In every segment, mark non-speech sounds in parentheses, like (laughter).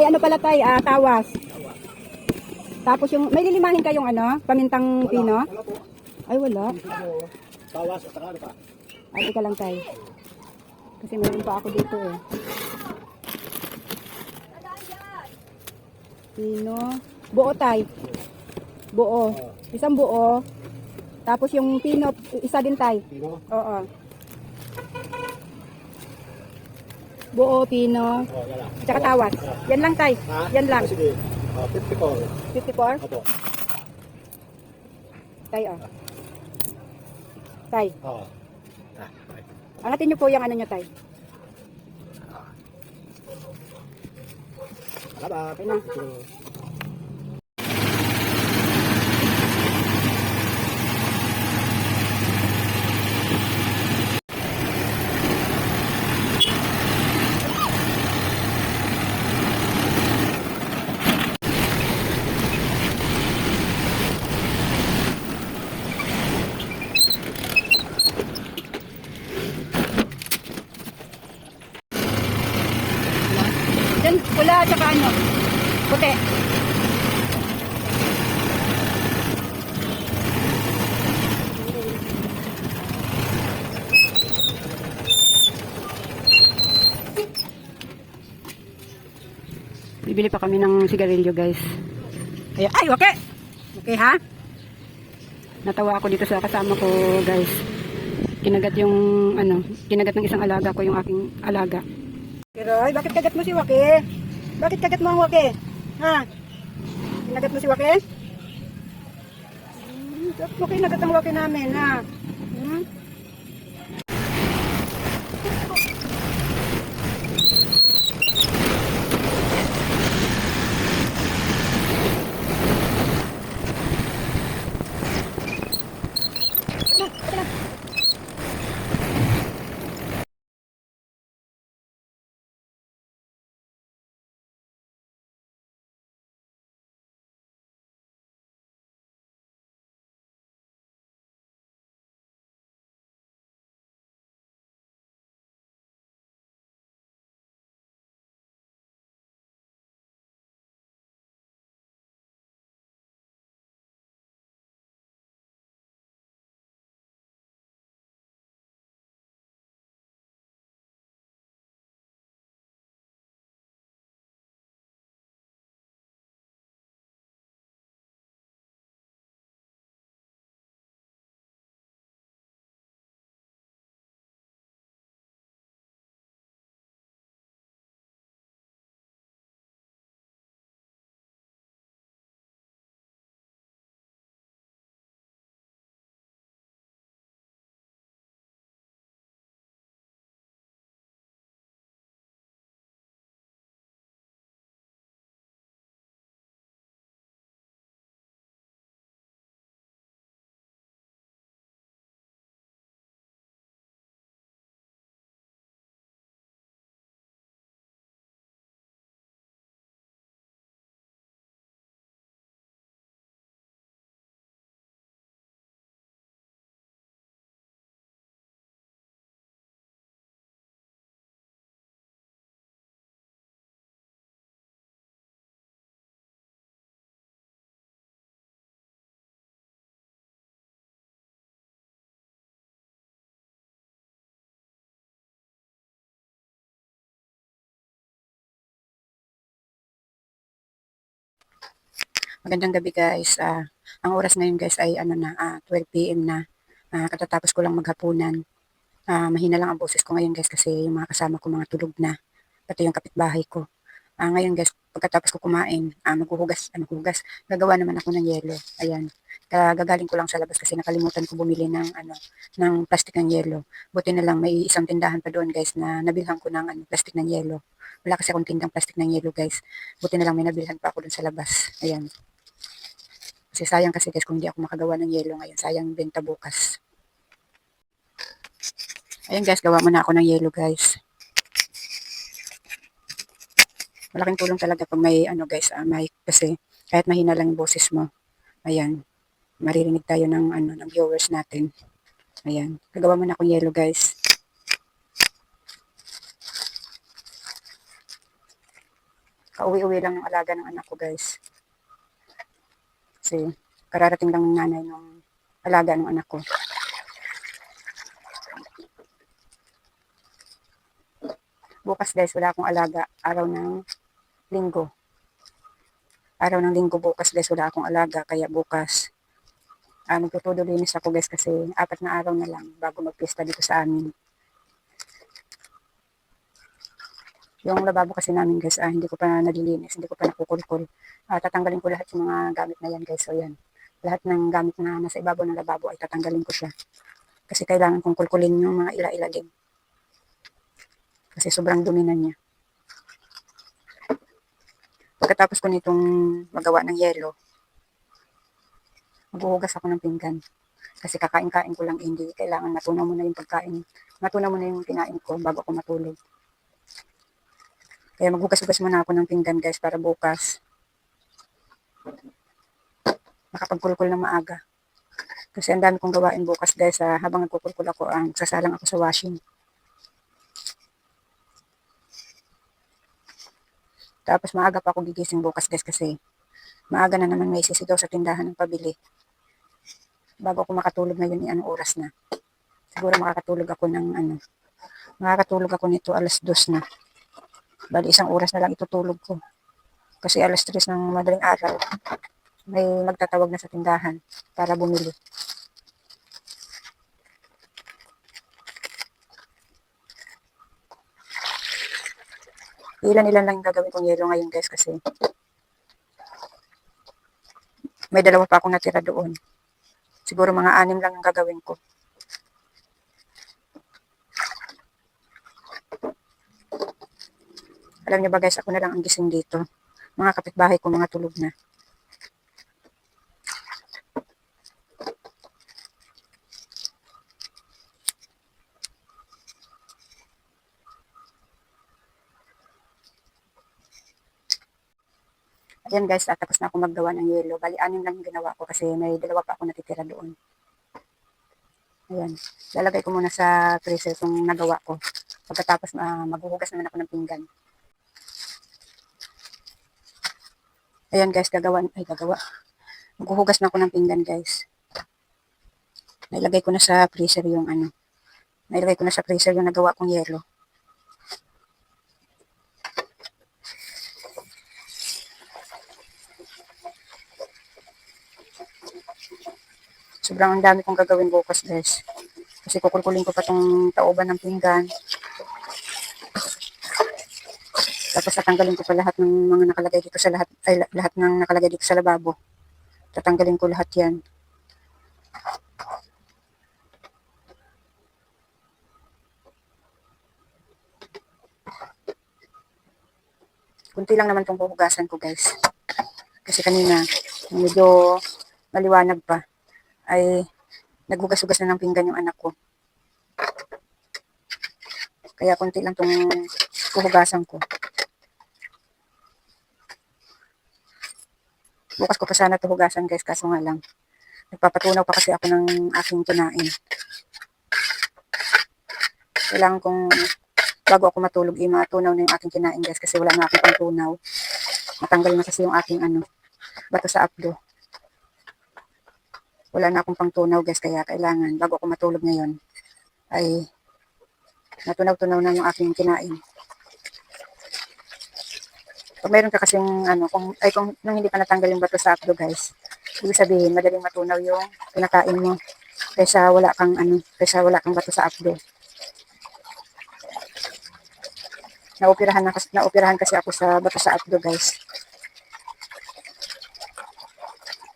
Ay ano pala tay, ah, tawas. Tapos yung, may lilimahin kayong ano, pamintang pino? Wala po. Ay wala. Tawas at saka ano pa. Ay, teka lang tay. Kasi meron pa ako dito eh. Pino. Buo tay. Buo. Isang buo. Tapos yung pino, isa din tay. Pino. Oo. Buo, pino. Oh, yan lang. Tsaka tawas. Yan lang tay. Ha? Yan lang. Oh, sige. Oh, 54. 54. Opo. Tay, oh. Tay. Oo. Ah, okay. Angatin niyo po yung ano niyo, tay. Salamat. Okay na. Diyan, pula at saka ano? Puti. Bibili pa kami ng sigarilyo, guys. Ay, ay, okay! Okay, ha? Natawa ako dito sa kasama ko, guys. Kinagat yung, ano, kinagat ng isang alaga ko yung aking alaga. Pero, ay, bakit kagat mo si Waki? Bakit kagat mo ang Waki? Ha? Kinagat mo si Waki? Hmm, mo kinagat ang Waki namin, ha? Hmm? Magandang gabi guys. Ah, ang oras ngayon guys ay ano na, ah, 12 PM na. Ah, katatapos ko lang maghapunan. Ah, mahina lang ang boses ko ngayon guys kasi yung mga kasama ko mga tulog na. Pati yung kapitbahay ko. Ah, ngayon guys, pagkatapos ko kumain, ah, maghuhugas, ah, maghuhugas. Gagawa naman ako ng yelo. Ayan. Kagagaling ko lang sa labas kasi nakalimutan ko bumili ng ano, ng plastic ng yelo. Buti na lang may isang tindahan pa doon guys na nabilhan ko ng ano, plastic ng yelo. Wala kasi akong tindang plastic ng yelo guys. Buti na lang may nabilhan pa ako doon sa labas. Ayan. Kasi sayang kasi guys kung hindi ako makagawa ng yelo ngayon. Sayang benta bukas. Ayan guys, gawa muna ako ng yelo guys. Malaking tulong talaga pag may ano guys, ah, mic kasi kahit mahina lang yung boses mo. Ayan. Maririnig tayo ng ano ng viewers natin. Ayan. Gagawa muna akong yelo guys. Kauwi-uwi lang ng alaga ng anak ko guys. Kasi kararating lang ng nanay ng alaga ng anak ko. Bukas guys, wala akong alaga. Araw ng linggo. Araw ng linggo bukas guys, wala akong alaga. Kaya bukas, ah, magtutudo linis ako guys kasi apat na araw na lang bago magpista dito sa amin. Yung lababo kasi namin guys, ah, hindi ko pa nalilinis, hindi ko pa nakukulkul. Ah, tatanggalin ko lahat yung mga gamit na yan guys. So yan, lahat ng gamit na nasa ibabaw ng lababo ay tatanggalin ko siya. Kasi kailangan kong kulkulin yung mga ila-ila din. Kasi sobrang dumi na niya. Pagkatapos ko nitong magawa ng yelo, maghuhugas ako ng pinggan. Kasi kakain-kain ko lang, hindi kailangan matunaw mo na yung pagkain. Matunaw mo na yung kinain ko bago ako matulog. Kaya maghugas-hugas muna ako ng pinggan guys para bukas makapagkulkul ng maaga. Kasi ang dami kong gawain bukas guys ah, habang nagkukulkul ako, ang sasalang ako sa washing. Tapos maaga pa ako gigising bukas guys kasi maaga na naman may sisigaw sa tindahan ng pabili. Bago ako makatulog ngayon, eh, anong oras na. Siguro makakatulog ako ng ano, makakatulog ako nito alas dos na. Bali isang oras na lang itutulog ko. Kasi alas 3 ng madaling araw, may magtatawag na sa tindahan para bumili. Ilan-ilan lang gagawin kong yelo ngayon guys kasi may dalawa pa akong natira doon. Siguro mga anim lang ang gagawin ko. Alam niyo ba guys, ako na lang ang gising dito. Mga kapitbahay ko, mga tulog na. Ayan guys, ah, tapos na ako maggawa ng yelo. Bali, anim lang yung ginawa ko kasi may dalawa pa ako natitira doon. Ayan. Lalagay ko muna sa freezer itong nagawa ko. Pagkatapos uh, maghuhugas naman ako ng pinggan. Ayan guys, gagawa, ay gagawa. Maghuhugas na ako ng pinggan guys. Nailagay ko na sa freezer yung ano. Nailagay ko na sa freezer yung nagawa kong yelo. Sobrang ang dami kong gagawin bukas guys. Kasi kukulkulin ko pa tong tauban ng pinggan. Tapos tatanggalin ko pa lahat ng mga nakalagay dito sa lahat, ay lahat ng nakalagay dito sa lababo. Tatanggalin ko lahat yan. Kunti lang naman tong huhugasan ko guys. Kasi kanina, medyo maliwanag pa ay naghugas-hugas na ng pinggan yung anak ko. Kaya konti lang tong huhugasan ko. Bukas ko pa sana ito hugasan guys, kaso nga lang. Nagpapatunaw pa kasi ako ng aking kinain. Kailangan kong bago ako matulog, eh, matunaw na yung aking kinain guys kasi wala na akong pantunaw. Matanggal na kasi yung aking ano, bato sa apdo wala na akong pangtunaw guys kaya kailangan bago ako matulog ngayon ay natunaw-tunaw na yung aking kinain. Pag mayroon ka kasing ano, kung, ay kung nung hindi pa natanggal yung bato sa apdo guys, ibig sabihin madaling matunaw yung kinakain mo kaysa wala kang ano, kaysa wala kang bato sa apdo. Naoperahan na kasi naoperahan kasi ako sa bato sa apdo guys.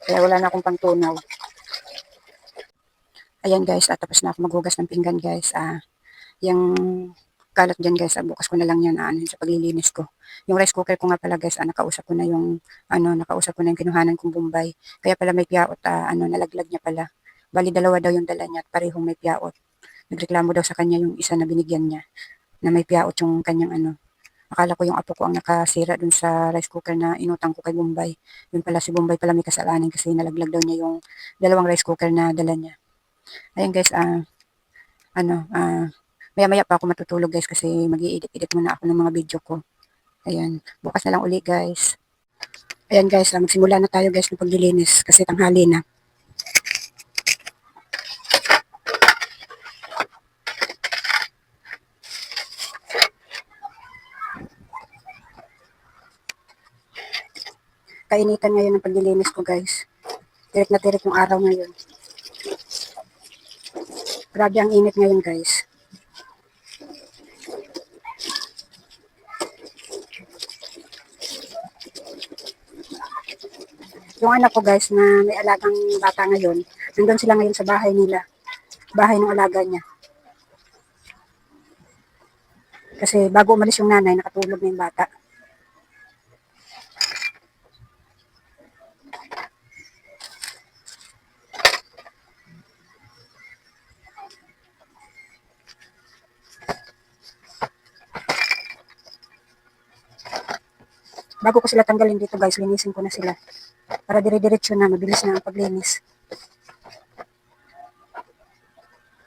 Kaya wala na akong pangtunaw. Ayan guys, at tapos na ako maghugas ng pinggan guys. Ah, yung kalat dyan guys, ah, bukas ko na lang yan ah, ano, sa paglilinis ko. Yung rice cooker ko nga pala guys, ah, nakausap ko na yung, ano, nakausap ko na yung kinuhanan kong bumbay. Kaya pala may piyaot, ah, ano, nalaglag niya pala. Bali, dalawa daw yung dala niya at parehong may piyaot. Nagreklamo daw sa kanya yung isa na binigyan niya na may piyaot yung kanyang ano. Akala ko yung apo ko ang nakasira dun sa rice cooker na inutang ko kay Bombay. Yun pala si Bombay pala may kasalanan kasi nalaglag daw niya yung dalawang rice cooker na dala niya. Ayun guys, ah, ano, ah, maya-maya pa ako matutulog guys kasi mag edit edit muna ako ng mga video ko. Ayan, bukas na lang uli guys. Ayan guys, ah, magsimula na tayo guys ng paglilinis kasi tanghali na. Kainitan ngayon ng paglilinis ko guys. Tirik na tirik yung araw ngayon. Grabe ang init ngayon guys. Yung anak ko guys na may alagang bata ngayon, nandun sila ngayon sa bahay nila. Bahay ng alaga niya. Kasi bago umalis yung nanay, nakatulog na yung bata. Bago ko sila tanggalin dito guys, linisin ko na sila. Para dire-diretso na, mabilis na ang paglinis.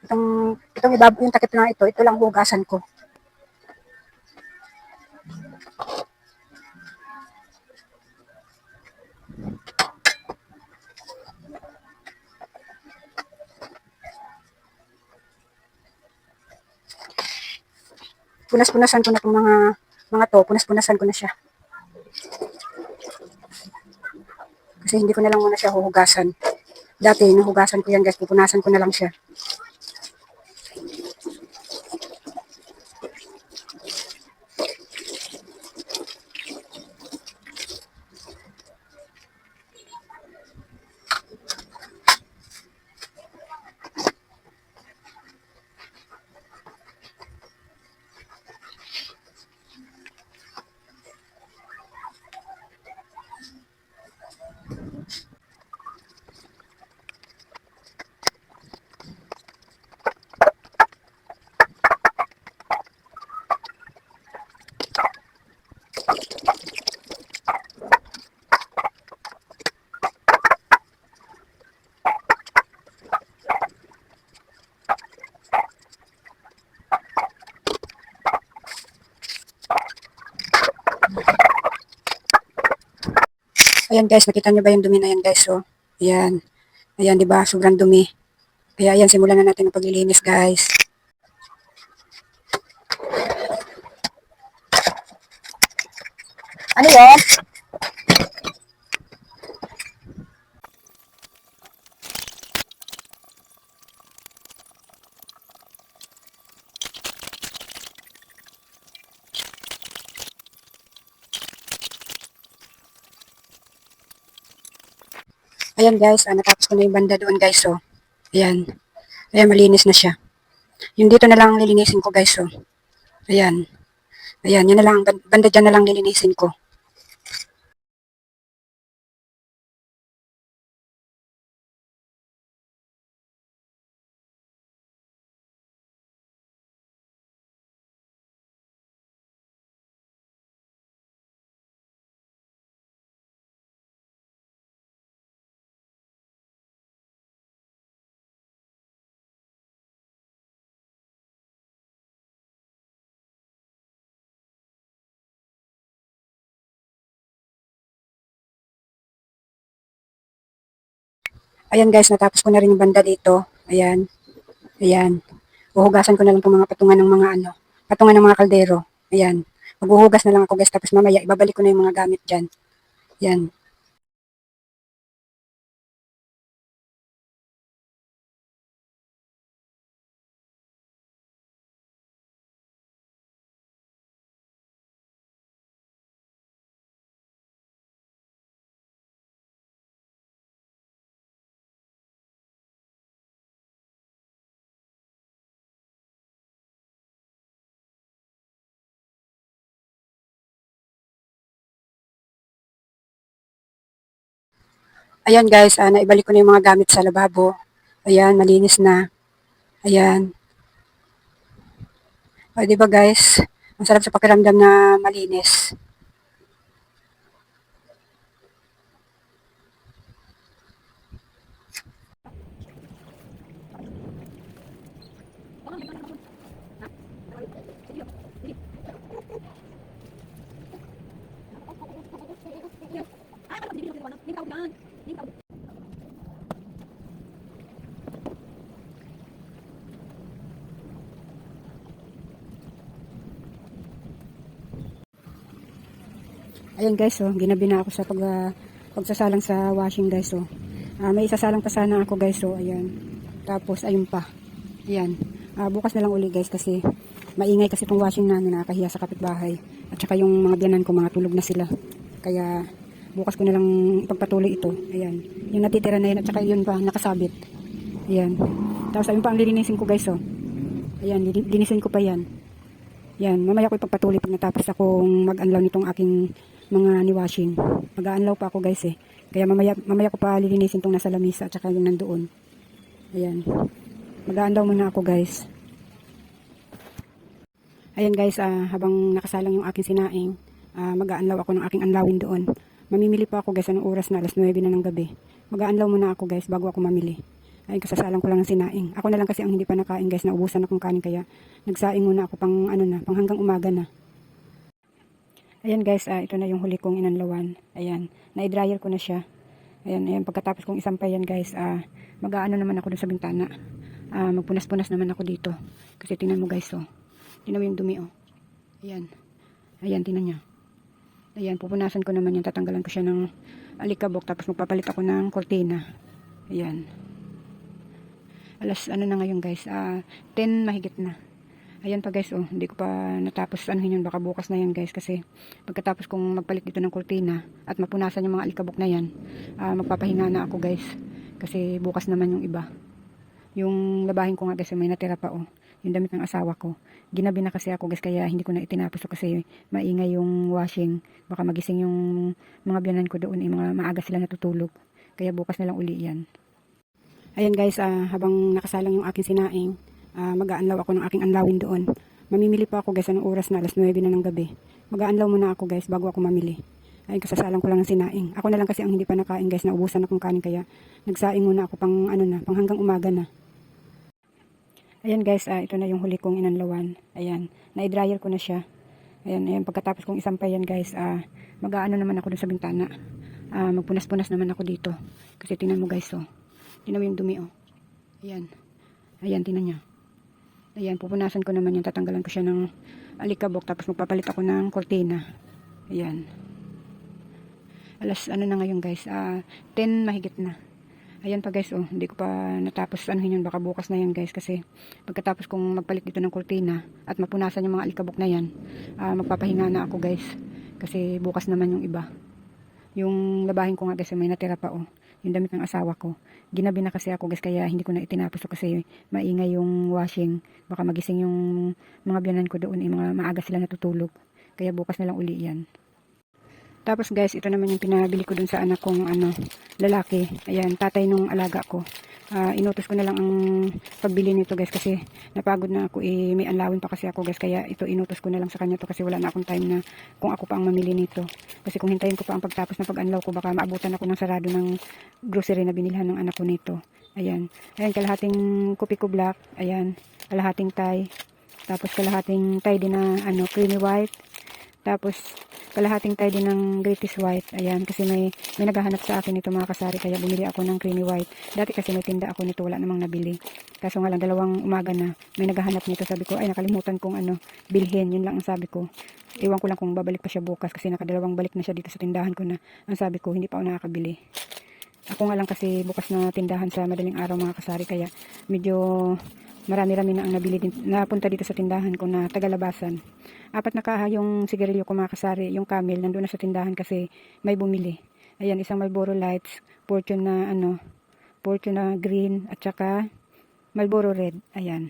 Itong, itong ibab, yung takip na ito, ito lang hugasan ko. Punas-punasan ko na itong mga, mga to, punas-punasan ko na siya. Kasi hindi ko na lang muna siya huhugasan. Dati, nahugasan ko yan guys, pupunasan ko na lang siya. Ayan guys, nakita niyo ba yung dumi na yan guys? So, ayan. Ayan, di ba? Sobrang dumi. Kaya ayan, simulan na natin ang paglilinis guys. Ano yun? Ayan guys, ah, natapos ko na yung banda doon guys. So, ayan. Ayan, malinis na siya. Yung dito na lang ang lilinisin ko guys. So, ayan. Ayan, yan na lang. ban- Banda dyan na lang lilinisin ko. Ayan guys, natapos ko na rin yung banda dito. Ayan. Ayan. Uhugasan ko na lang itong mga patungan ng mga ano, patungan ng mga kaldero. Ayan. Maghuhugas na lang ako guys, tapos mamaya ibabalik ko na yung mga gamit dyan. Ayan. Ayan guys, ah, naibalik ko na yung mga gamit sa lababo. Ayan, malinis na. Ayan. O, di ba guys? Ang sarap sa pakiramdam na malinis. Ayan guys, oh, ginabi na ako sa pag, ah, pagsasalang sa washing guys. Oh. Ah, may isasalang pa sana ako guys. Oh, ayan. Tapos, ayun pa. Ayan. Ah, bukas na lang uli guys kasi maingay kasi itong washing namin nakakahiya sa kapitbahay. At saka yung mga biyanan ko, mga tulog na sila. Kaya, bukas ko na lang pagpatuloy ito. Ayan. Yung natitira na yun at saka yun pa, nakasabit. Ayan. Tapos, ayun pa ang lilinisin ko guys. Oh. Ayan, lini- linisin ko pa yan. Yan, mamaya ko ipagpatuloy pag natapos akong mag-unlaw nitong aking mga ni-washing. Mag-unlaw pa ako guys eh. Kaya mamaya, mamaya ko pa lilinisin tong nasa lamisa at saka yung nandoon. Ayan. Mag-unlaw muna ako guys. Ayan guys, ah, habang nakasalang yung aking sinaing, ah, mag-unlaw ako ng aking unlawin doon. Mamimili pa ako guys, anong oras na, alas 9 na ng gabi. Mag-unlaw muna ako guys bago ako mamili. Ayun, kasasalang ko lang ng sinaing. Ako na lang kasi ang hindi pa nakain guys, naubusan akong kanin kaya nagsaing muna ako pang ano na, pang hanggang umaga na. Ayan guys, ah, ito na yung huli kong inanlawan. Ayan, na-dryer ko na siya. Ayan, ayan, pagkatapos kong isampay yan guys, ah, mag-aano naman ako dun sa bintana. Ah, magpunas-punas naman ako dito. Kasi tingnan mo guys, oh. Tingnan mo yung dumi, oh. Ayan. Ayan, tingnan niya. Ayan, pupunasan ko naman yan. Tatanggalan ko siya ng alikabok. Tapos magpapalit ako ng kortina. Ayan. Alas, ano na ngayon guys? Ah, 10 mahigit na. Ayan pa guys, oh. Hindi ko pa natapos anuhin yun. Baka bukas na yan guys. Kasi pagkatapos kong magpalit dito ng kortina at mapunasan yung mga alikabok na yan, ah, magpapahinga na ako guys. Kasi bukas naman yung iba. Yung labahin ko nga guys, may natira pa oh. Yung damit ng asawa ko. Ginabi na kasi ako guys, kaya hindi ko na itinapos kasi maingay yung washing. Baka magising yung mga biyanan ko doon, eh, mga maaga sila natutulog. Kaya bukas na lang uli yan. Ayan guys, ah, habang nakasalang yung aking sinaing, ah, mag-aanlaw ako ng aking anlawin doon. Mamimili pa ako guys, anong oras na, alas 9 na ng gabi. Mag-aanlaw muna ako guys, bago ako mamili. Ayun, kasasalang ko lang ng sinaing. Ako na lang kasi ang hindi pa nakain guys, naubusan akong kanin kaya nagsaing muna ako pang ano na, pang hanggang umaga na. Ayan guys, ah, ito na yung huli kong inanlawan. Ayan, na-dryer ko na siya. Ayan, ayan, pagkatapos kong isampay yan guys, ah, mag-aano naman ako dun sa bintana. Ah, magpunas-punas naman ako dito. Kasi tingnan mo guys, oh. Tingnan mo yung dumi, oh. Ayan. Ayan, tingnan niya. Ayan, pupunasan ko naman yan. Tatanggalan ko siya ng alikabok. Tapos magpapalit ako ng kortina. Ayan. Alas, ano na ngayon guys? Ah, 10 mahigit na. Ayan pa guys, oh. Hindi ko pa natapos anuhin yun. Baka bukas na yan guys. Kasi pagkatapos kong magpalit dito ng kortina at mapunasan yung mga alikabok na yan, ah, magpapahinga na ako guys. Kasi bukas naman yung iba. Yung labahin ko nga guys, may natira pa oh. Yung damit ng asawa ko. Ginabi na kasi ako guys, kaya hindi ko na itinapos kasi maingay yung washing. Baka magising yung mga biyanan ko doon, eh, mga maaga sila natutulog. Kaya bukas na lang uli yan. Tapos guys, ito naman yung pinabili ko dun sa anak kong ano, lalaki. Ayan, tatay nung alaga ko. Ah, inutos ko na lang ang pagbili nito guys kasi napagod na ako. Eh, may anlawin pa kasi ako guys. Kaya ito inutos ko na lang sa kanya to kasi wala na akong time na kung ako pa ang mamili nito. Kasi kung hintayin ko pa ang pagtapos na pag-anlaw ko, baka maabutan ako ng sarado ng grocery na binilhan ng anak ko nito. Ayan. Ayan, kalahating kopi ko black. Ayan, kalahating tie. Tapos kalahating tie din na ano, creamy white. Tapos kalahating tayo din ng greatest white. Ayan, kasi may, may naghahanap sa akin nito mga kasari, kaya bumili ako ng creamy white. Dati kasi may tinda ako nito, wala namang nabili. Kaso nga lang, dalawang umaga na, may naghahanap nito. Sabi ko, ay nakalimutan kong ano, bilhin. Yun lang ang sabi ko. Iwan ko lang kung babalik pa siya bukas kasi nakadalawang balik na siya dito sa tindahan ko na. Ang sabi ko, hindi pa ako nakakabili. Ako nga lang kasi bukas na tindahan sa madaling araw mga kasari, kaya medyo marami-rami na ang nabili din, napunta dito sa tindahan ko na tagalabasan. Apat na kaha yung sigarilyo ko mga yung camel, nandun na sa tindahan kasi may bumili. Ayan, isang Marlboro Lights, Fortune na ano, Fortune na green, at saka Marlboro Red. Ayan.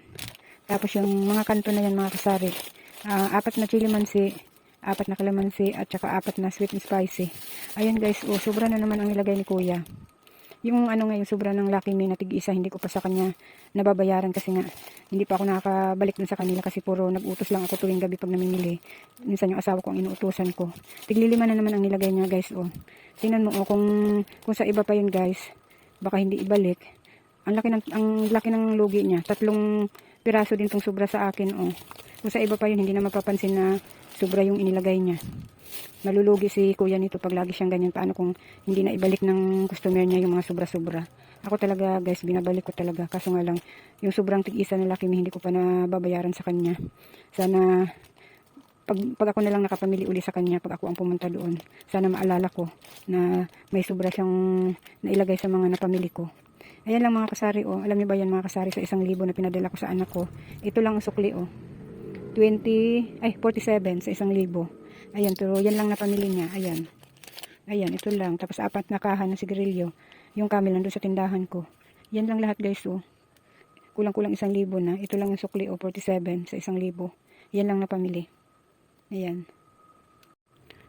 Tapos yung mga kanto na yan mga kasari, ah, apat na chili mansi, apat na kalamansi, at saka apat na sweet and spicy. Ayan guys, oh, sobra na naman ang nilagay ni kuya yung ano nga yung sobra ng Lucky Me na tig-isa hindi ko pa sa kanya nababayaran kasi nga hindi pa ako nakakabalik dun sa kanila kasi puro nag-utos lang ako tuwing gabi pag namimili. Minsan yung asawa ko ang inuutosan ko. Tiglilima na naman ang nilagay niya guys oh. Tingnan mo oh kung kung sa iba pa yun guys baka hindi ibalik. Ang laki ng ang laki ng lugi niya. Tatlong piraso din tong sobra sa akin oh. Kung sa iba pa yun hindi na mapapansin na sobra yung inilagay niya malulugi si kuya nito pag lagi siyang ganyan paano kung hindi na ibalik ng customer niya yung mga sobra-sobra ako talaga guys binabalik ko talaga kaso nga lang yung sobrang tig-isa na laki hindi ko pa nababayaran sa kanya sana pag, pag ako na lang nakapamili uli sa kanya, pag ako ang pumunta doon, sana maalala ko na may sobra siyang nailagay sa mga napamili ko. Ayan lang mga kasari, oh. Alam niyo ba yan mga kasari sa isang libo na pinadala ko sa anak ko? Ito lang ang sukli, oh. 20, ay, 47 sa isang libo. Ayan, pero yan lang napamili niya. Ayan. Ayan, ito lang. Tapos apat na kahan ng sigarilyo. Yung camel nandun sa tindahan ko. Yan lang lahat guys, oh. Kulang-kulang isang libo na. Ito lang yung sukli, oh, 47 sa isang libo. Yan lang napamili. Ayan.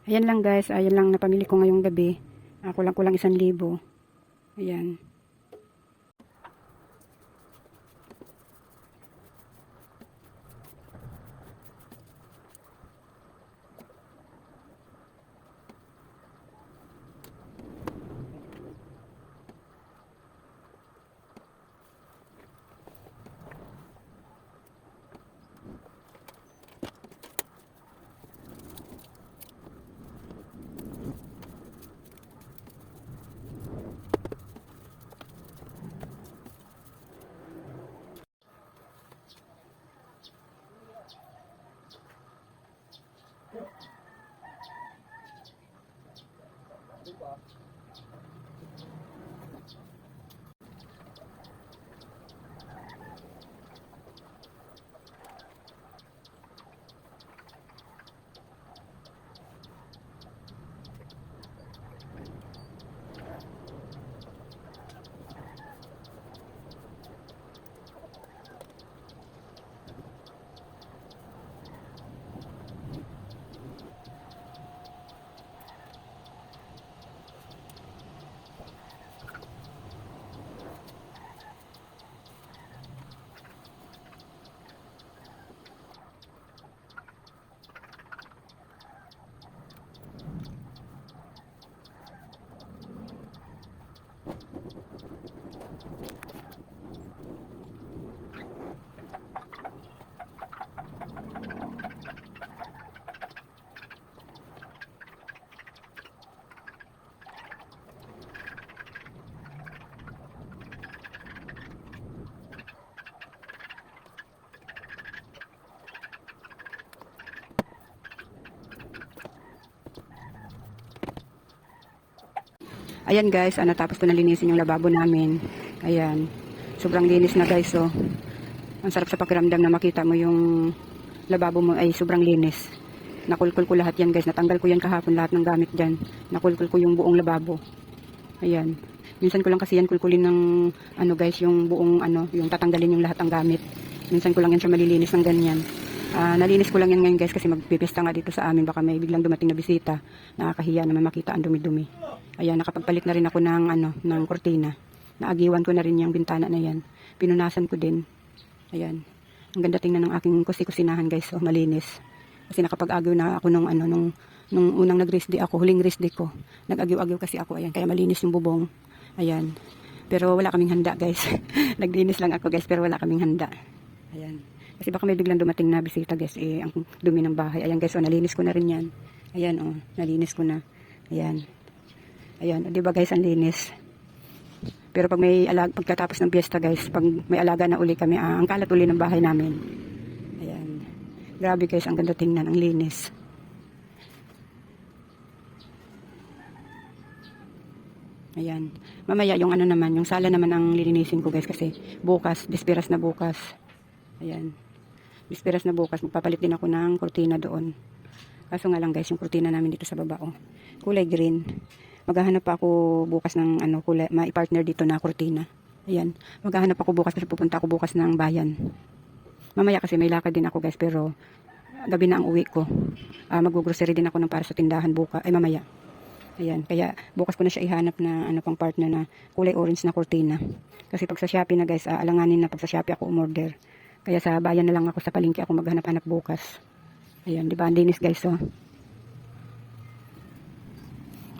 Ayan lang guys. Ayan lang napamili ko ngayong gabi. Ah, kulang-kulang isang libo. Ayan. Ayan guys, ah, natapos ko na linisin yung lababo namin. Ayan. Sobrang linis na guys, oh. Ang sarap sa pakiramdam na makita mo yung lababo mo ay sobrang linis. Nakulkul ko lahat yan guys. Natanggal ko yan kahapon lahat ng gamit dyan. Nakulkul ko yung buong lababo. Ayan. Minsan ko lang kasi yan kulkulin ng ano guys, yung buong ano, yung tatanggalin yung lahat ng gamit. Minsan ko lang yan siya malilinis ng ganyan. Ah, nalinis ko lang yan ngayon guys kasi magpipista nga dito sa amin. Baka may biglang dumating na bisita. Nakakahiya naman makita ang dumi-dumi. Ayan, nakapagpalit na rin ako ng ano, ng kortina. Naagiwan ko na rin yung bintana na yan. Pinunasan ko din. Ayan. Ang ganda tingnan ng aking kusi-kusinahan guys. Oh, malinis. Kasi nakapag-agaw na ako nung ano, nung, nung unang nag-rest day ako, huling rest day ko. Nag-agaw-agaw kasi ako. Ayan, kaya malinis yung bubong. Ayan. Pero wala kaming handa guys. (laughs) Naglinis lang ako guys, pero wala kaming handa. Ayan. Kasi baka may biglang dumating na bisita guys, eh, ang dumi ng bahay. Ayan guys, oh, nalinis ko na rin yan. Ayan, oh, nalinis ko na. Ayan. Ayan, o, di ba guys, ang linis. Pero pag may alag, pagkatapos ng piyesta guys, pag may alaga na uli kami, ah, ang kalat uli ng bahay namin. Ayan. Grabe guys, ang ganda tingnan, ang linis. Ayan. Mamaya yung ano naman, yung sala naman ang lilinisin ko guys kasi bukas, disperas na bukas. Ayan. Disperas na bukas, magpapalit din ako ng kurtina doon. Kaso nga lang guys, yung kurtina namin dito sa baba, oh, kulay green. Maghahanap pa ako bukas ng ano, kulay, mai-partner dito na kurtina. Ayan. Maghahanap ako bukas kasi pupunta ako bukas ng bayan. Mamaya kasi may lakad din ako guys, pero gabi na ang uwi ko. Ah, mag-grocery din ako ng para sa tindahan buka, ay mamaya. Ayan, kaya bukas ko na siya ihanap na ano pang partner na kulay orange na kurtina. Kasi pag sa Shopee na guys, ah, alanganin na pag sa Shopee ako umorder. Kaya sa bayan na lang ako sa palengke ako maghanap-hanap bukas. Ayan, di ba? Ang linis guys, oh.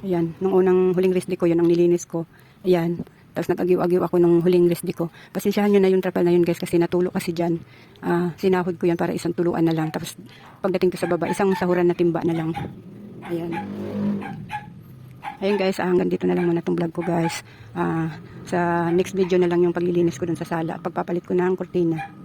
Ayan, nung unang huling rest ko, yun ang nilinis ko. Ayan, tapos nag-agiw-agiw ako nung huling rest ko. Pasensyahan nyo na yung trapal na yun guys kasi natulo kasi dyan. Ah, sinahod ko yan para isang tuluan na lang. Tapos pagdating ko sa baba, isang sahuran na timba na lang. Ayan. Ayun guys, ah, hanggang dito na lang muna itong vlog ko guys. Ah, sa next video na lang yung paglilinis ko dun sa sala pagpapalit ko ng kurtina.